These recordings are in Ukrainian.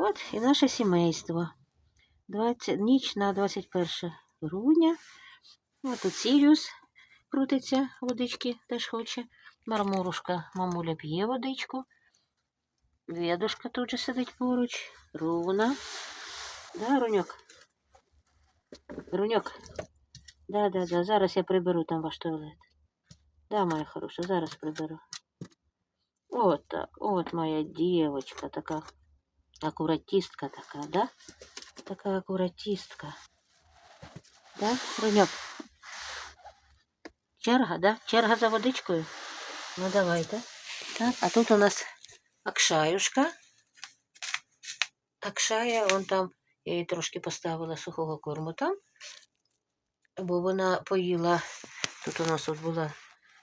от і наше сімейство. 20, ніч на 21 грудня. От тут Сіріус крутиться, водички теж хоче. Мармурушка, мамуля п'є водичку. Ведушка тут же сидить поруч. Руна. Да, Руньок? Руньок. Да, да, да. Зараз я приберу там ваш туалет. Да, моя хороша, зараз приберу. От так, от моя девочка, така Аккуратистка така, да? Така аккуратистка. Да, Руньок? Черга, да? Черга за водичкою? Ну, давайте. Так, а тут у нас Акшаюшка. Акшая, вон там, я їй трошки поставила сухого корму там, бо вона поїла, тут у нас от була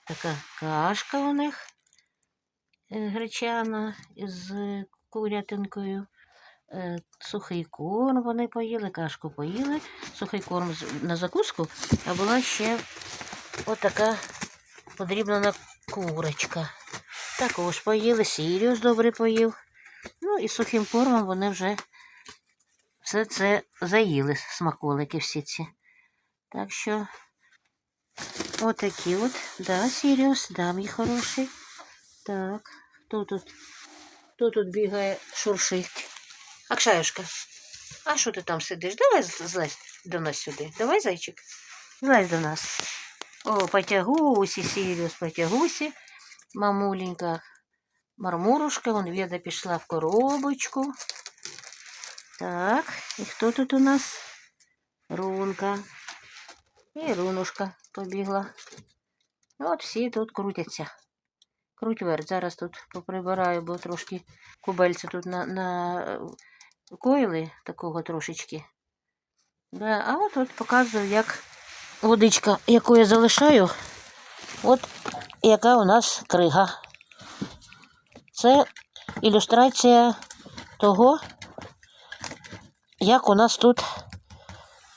така кашка у них е, гречана з курятинкою. е, Сухий корм вони поїли, кашку поїли, сухий корм на закуску, а була ще отака подрібнена курочка. Також поїли, Сіріус добре поїв. Ну і сухим кормом вони вже все це заїли, смаколики всі ці. Так що отакі от, да, Сіріус, да, мій хороший. Так, хто тут? Хто тут бігає, шуршить? Акшаюшка, а що ти там сидиш? Давай злазь до нас сюди. Давай, зайчик. Злазь до нас. О, потягусі, Сіріус, потягусі. Мамуленька мармурушка, вон Веда пішла в коробочку. Так, і хто тут у нас? Рунка. І Рунушка побігла. От всі тут крутяться. Круть верть. Зараз тут поприбираю, бо трошки кубельці тут на, на е, коїли такого трошечки. Да, а от от показую, як водичка, яку я залишаю, от яка у нас крига. Це ілюстрація того, як у нас тут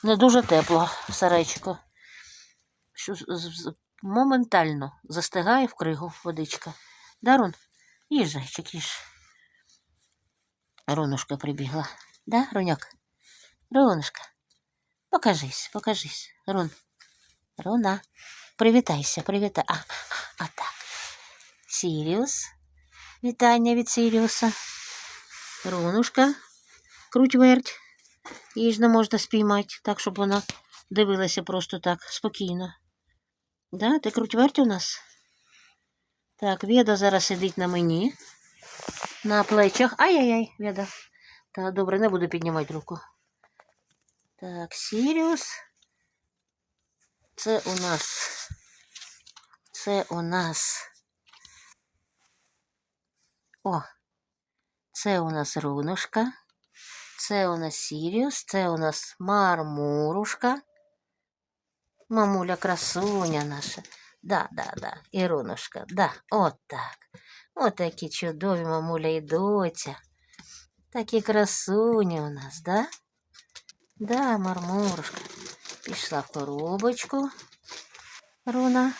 не дуже тепло в сарайчику. Що моментально застигає в кригу водичка. Дарун, їж, зайчик, їж. Рунушка прибігла. Да, Руняк? Рунушка, покажись, покажись. Рун. Руна. Привітайся, привітай. А, а так. Сіріус. Вітання від Сіріуса. Рунушка. Круть верть. Її можна спіймати, так, щоб вона дивилася просто так, спокійно. Да, ти круть верть у нас? Так, Веда зараз сидить на мені. На плечах. Ай-яй-яй, Веда. Так, добре, не буду піднімати руку. Так, Сіріус. Це у нас. Це у нас. О, це у нас рунушка. Це у нас Сіріус, це у нас мармурушка. Мамуля красуня наша. Да, да, да. І. Да, от так. От такі чудові мамуля і доця. Такі красуні у нас, да? Да, мармурушка. Пішла в коробочку. Руна.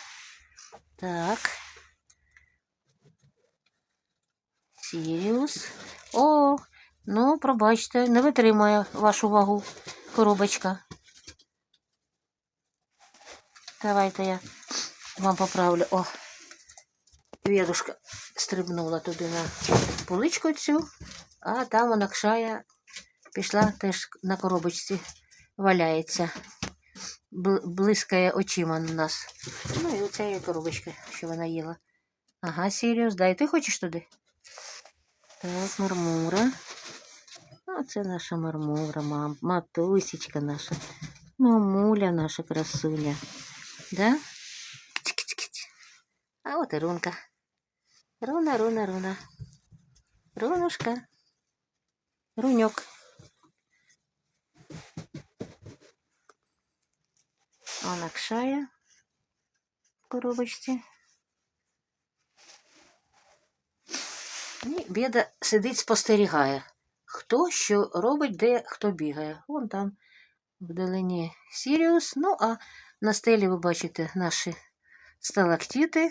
Так. Сіріус. О, ну, пробачте, не витримує вашу вагу коробочка. Давайте я вам поправлю. О, Ведушка стрибнула туди на поличку цю, а там вона кшая пішла теж на коробочці, валяється, блискає очима на нас. Ну і оця є коробочка, що вона їла. Ага, Сіріус, дай ти хочеш туди? Так, мармура. Оце наша мармура, мам, матусечка наша. Мамуля наша красуня. Да? А от і рунка. Руна, руна, руна. Рунушка. Руньок. Вона кшає в коробочці. І Бєда сидить, спостерігає, хто що робить, де хто бігає. Вон там вдалині Сіріус. Ну, а на стелі ви бачите наші сталактити.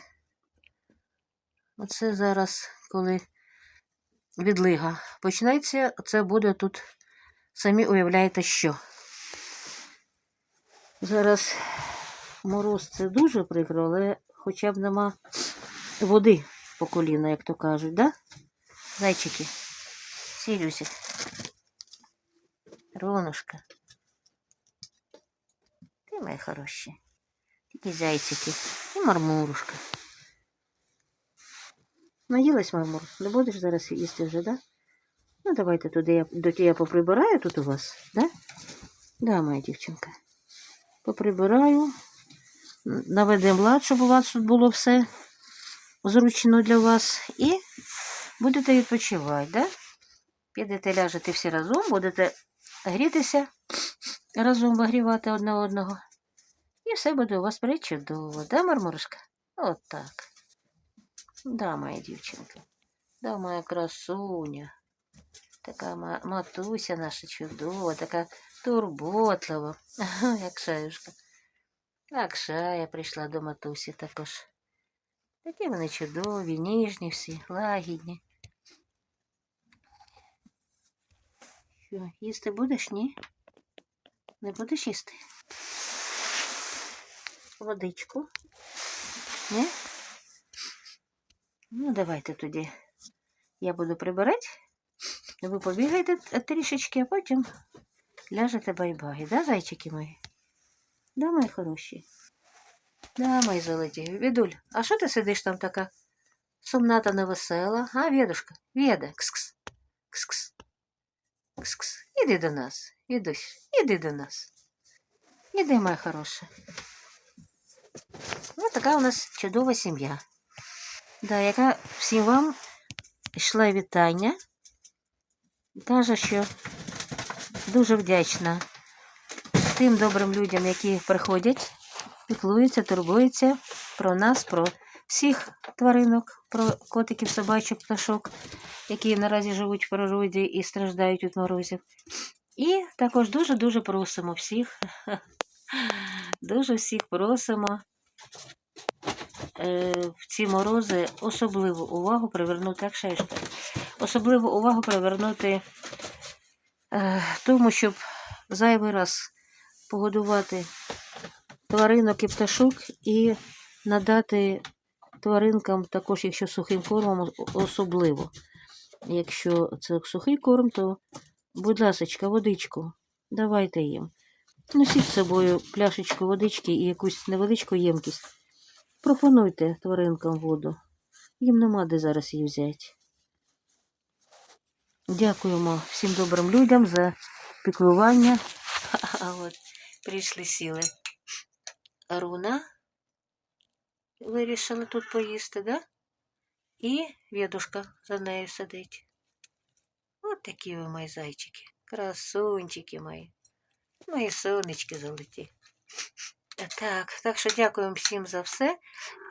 Оце зараз, коли відлига почнеться, це буде тут, самі уявляєте, що. Зараз мороз це дуже прикро, але хоча б нема води по коліна, як то кажуть, да? Зайчики. Сірюсик. Ронушка. Ти мої хороші. Такі зайчики. І мармурушка. Наїлась мармур? Не будеш зараз їсти вже, да? Ну, давайте туди я, до я поприбираю тут у вас, да? Да, моя дівчинка. Поприбираю. Наведемо лад, щоб у вас тут було все зручно для вас. І будете відпочивати, да? Підете ляжете всі разом, будете грітися, разом вигрівати одне одного. І все буде у вас причудово, да, Мармурушка? От так. Да, моя дівчинка. Да, моя красуня. Така матуся наша чудова, така турботлива. Як шаюшка. Так, шая прийшла до матусі також. Такі вони чудові, ніжні всі, лагідні. Що, їсти будеш, ні? Не будеш їсти? Водичку. Ні? Ну, давайте тоді. Я буду прибирати. Ви побігайте трішечки, а потім ляжете бай-бай. Да, зайчики мої? Да, мої хороші? Да, мої золоті. Відуль, а що ти сидиш там така сумна та невесела? А, Ведушка, Веда, кс-кс, кс-кс, кс-кс. Іди до нас, Відусь, іди до нас. Іди, моя хороша. Ось така у нас чудова сім'я. Да, яка всім вам йшла вітання. Каже, що дуже вдячна тим добрим людям, які приходять, піклуються, турбуються про нас, про всіх тваринок, про котиків, собачок, пташок, які наразі живуть в природі і страждають від морозів. І також дуже-дуже просимо всіх, дуже всіх просимо е, в ці морози особливу увагу привернути, як шишка, особливу увагу привернути е, тому, щоб зайвий раз погодувати тваринок і пташок і надати тваринкам також, якщо сухим кормом, особливо. Якщо це сухий корм, то, будь ласочка, водичку, давайте їм. Носіть з собою пляшечку водички і якусь невеличку ємкість. Пропонуйте тваринкам воду. Їм нема де зараз її взяти. Дякуємо всім добрим людям за піклування. А от прийшли сіли. Руна вирішила тут поїсти, да? І Ведушка за нею сидить. От такі ви мої зайчики. Красунчики мої. Мої сонечки золоті. Так, так що дякуємо всім за все.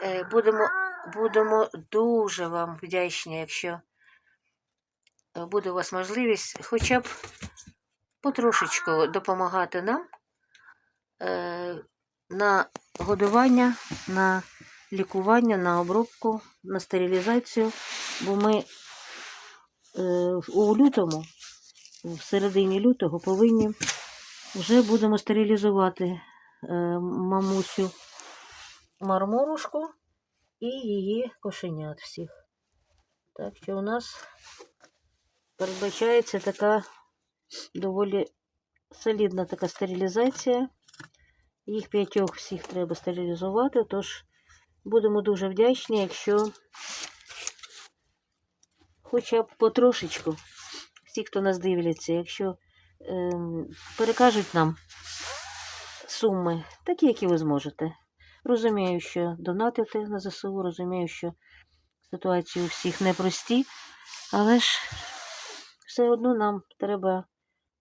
Е, Будемо, будемо дуже вам вдячні, якщо е, буде у вас можливість хоча б потрошечку допомагати нам е, на годування, на лікування, на обробку, на стерилізацію, бо ми е, у лютому, в середині лютого, повинні вже будемо стерилізувати е, мамусю мармурушку і її кошенят всіх. Так що у нас передбачається така доволі солідна така стерилізація. Їх п'ятьох всіх треба стерилізувати, тож будемо дуже вдячні, якщо хоча б потрошечку, всі, хто нас дивляться, якщо ем, перекажуть нам суми, такі, які ви зможете. Розумію, що донатити на ЗСУ, розумію, що ситуації у всіх непрості, але ж все одно нам треба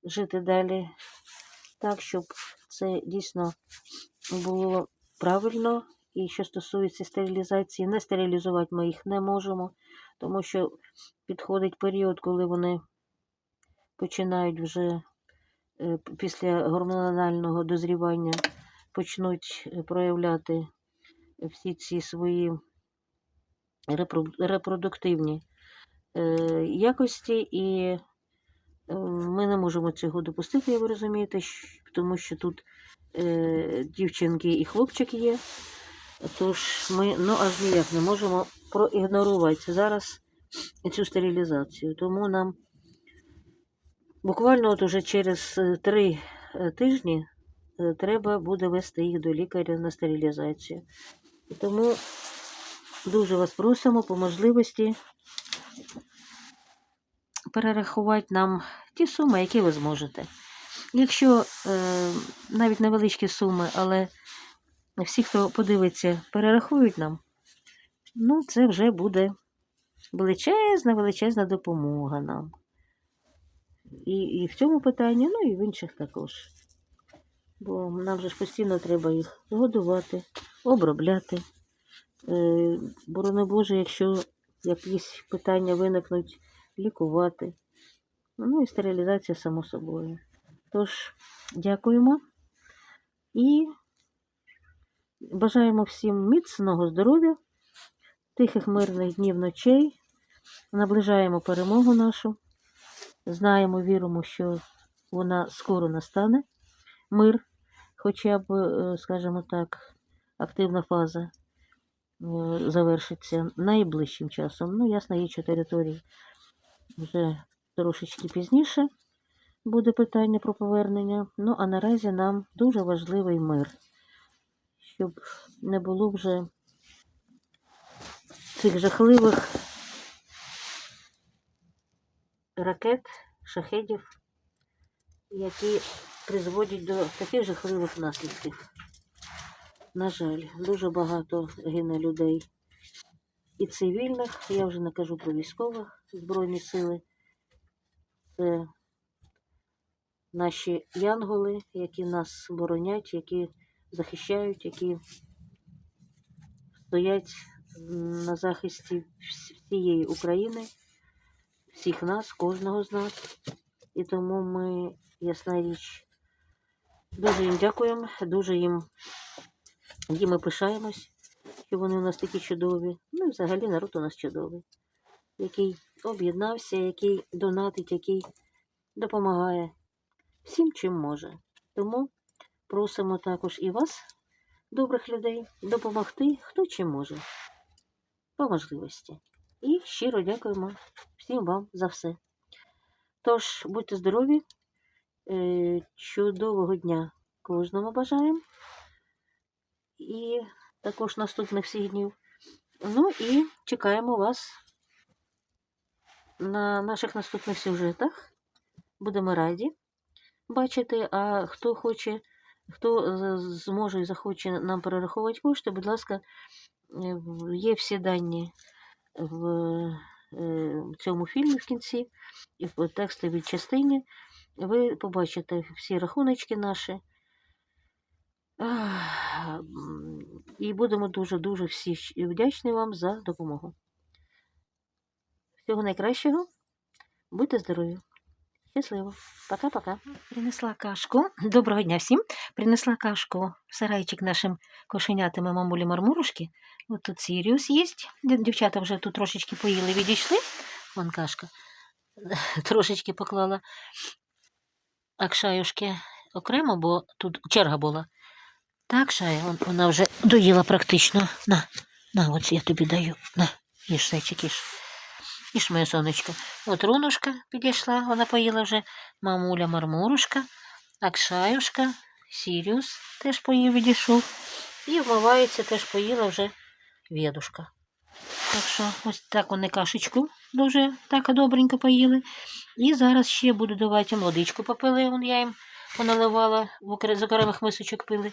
жити далі так, щоб це дійсно було правильно. І що стосується стерилізації, не стерилізувати ми їх не можемо, тому що підходить період, коли вони починають вже е, після гормонального дозрівання почнуть е, проявляти всі ці свої репродуктивні е, якості, і е, ми не можемо цього допустити, як ви розумієте, тому що тут е, дівчинки і хлопчик є. Тож ми ну, аж ніяк не можемо проігнорувати зараз цю стерилізацію. Тому нам буквально от уже через е, три е, тижні е, треба буде вести їх до лікаря на стерилізацію. Тому дуже вас просимо по можливості перерахувати нам ті суми, які ви зможете. Якщо е, навіть невеличкі суми, але всі, хто подивиться, перерахують нам, ну це вже буде величезна, величезна допомога нам. І, і в цьому питанні, ну і в інших також. Бо нам же ж постійно треба їх годувати, обробляти. Е, борони Боже, якщо якісь питання виникнуть, лікувати. Ну і стерилізація само собою. Тож, дякуємо і бажаємо всім міцного здоров'я, тихих мирних днів ночей. Наближаємо перемогу нашу. Знаємо, віримо, що вона скоро настане. Мир, хоча б, е, скажімо так, активна фаза е, завершиться найближчим часом. Ну, ясно, є що території вже трошечки пізніше буде питання про повернення. Ну, а наразі нам дуже важливий мир, щоб не було вже цих жахливих ракет, шахедів, які призводять до таких жахливих наслідків. На жаль, дуже багато гине людей і цивільних, я вже не кажу про військових Збройні сили. Це наші янголи, які нас боронять, які захищають, які стоять на захисті всієї України, всіх нас, кожного з нас. І тому ми, ясна річ, дуже їм дякуємо, дуже їм, їм ми пишаємось, що вони у нас такі чудові. Ну і взагалі народ у нас чудовий, який об'єднався, який донатить, який допомагає всім, чим може. Тому просимо також і вас, добрих людей, допомогти, хто чим може, по можливості. І щиро дякуємо всім вам за все. Тож, будьте здорові, е, чудового дня кожному бажаємо. І також наступних всіх днів. Ну і чекаємо вас на наших наступних сюжетах. Будемо раді бачити. А хто хоче, хто зможе і захоче нам перераховувати кошти, будь ласка, є всі дані в е, цьому фільмі в кінці, і в текстовій частині. Ви побачите всі рахуночки наші. І будемо дуже-дуже всі вдячні вам за допомогу. Всього найкращого. Будьте здорові. Щасливо. Пока-пока. Принесла кашку. Доброго дня всім. Принесла кашку в сарайчик нашим кошенятам і мамулі Мармурушки. От тут Сіріус є. Дівчата вже тут трошечки поїли, відійшли. Вон кашка. Трошечки поклала Акшаюшки окремо, бо тут черга була. Так, Шая, вон, вона вже доїла практично. На, на, от я тобі даю. На, їж, зайчик, їж. Їж, моє сонечко. От Рунушка підійшла, вона поїла вже. Мамуля Мармурушка, Акшаюшка, Сіріус теж поїв, відійшов. І вмивається, теж поїла вже Ведушка. Так що ось так вони кашечку дуже так добренько поїли. І зараз ще буду давати їм водичку попили. Вон я їм поналивала з окремих мисочок пили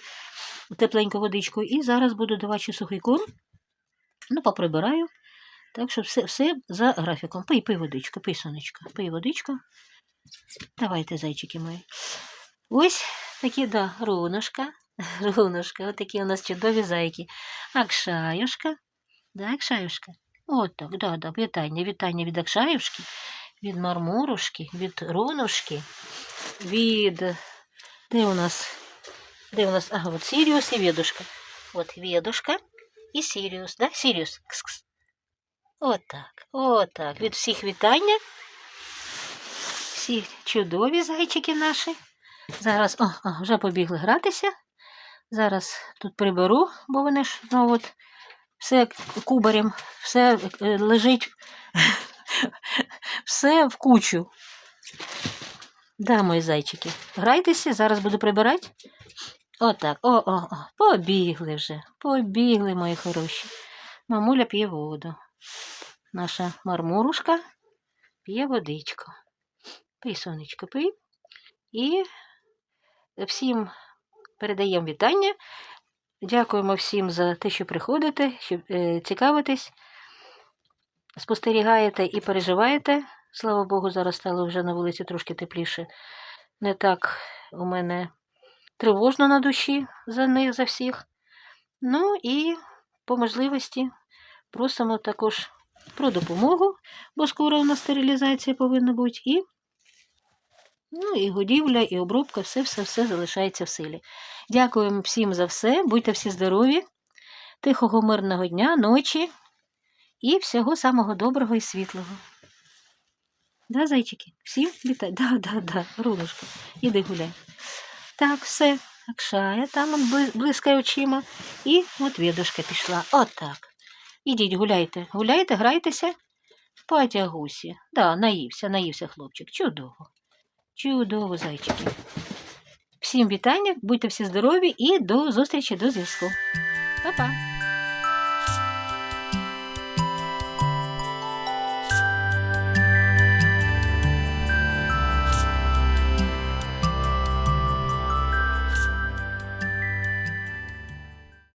тепленьку водичку. І зараз буду давати сухий корм. Ну, поприбираю. Так що все, все за графіком. Пий, пий водичку, пий сонечко, пий водичку. Давайте, зайчики мої. Ось такі, да, рунушка. Рунушка, от такі у нас чудові зайки. Акшаюшка. Да, Акшаюшка. От так, да, да, вітання, вітання від Акшаюшки, від Мармурушки, від Рунушки, від. Де у нас? Де у нас? Ага, от Сіріус і Ведушка. От Ведушка і Сіріус, да? Сіріус. Кс-кс. Отак, отак. Від всіх вітання. Всі чудові зайчики наші. Зараз, о, о, вже побігли гратися. Зараз тут приберу, бо вони ж ну, от, все кубарем, все е, лежить, все в кучу. Да, мої зайчики. Грайтеся, зараз буду прибирати. Отак. О, о, о. Побігли вже. Побігли, мої хороші. Мамуля п'є воду. Наша мармурушка п'є водичку. Пий, сонечко, пий. І всім передаємо вітання. Дякуємо всім за те, що приходите, що е, цікавитесь, спостерігаєте і переживаєте. Слава Богу, зараз стало вже на вулиці трошки тепліше. Не так у мене тривожно на душі за них, за всіх. Ну і по можливості просимо також про допомогу, бо скоро у нас стерилізація повинна бути. І, ну, і годівля, і обробка, все-все-все залишається в силі. Дякуємо всім за все. Будьте всі здорові, тихого, мирного дня, ночі і всього самого доброго і світлого. Да, зайчики? Всім вітаю. Да, да, да, Рунушка, іди гуляй. Так, все. Акшая там блискає очима. І от відушка пішла. Отак. Ідіть, гуляйте, гуляйте, грайтеся. Потягусі. Да, наївся, наївся хлопчик. Чудово. Чудово, зайчики. Всім вітання, будьте всі здорові і до зустрічі, до зв'язку. Па-па.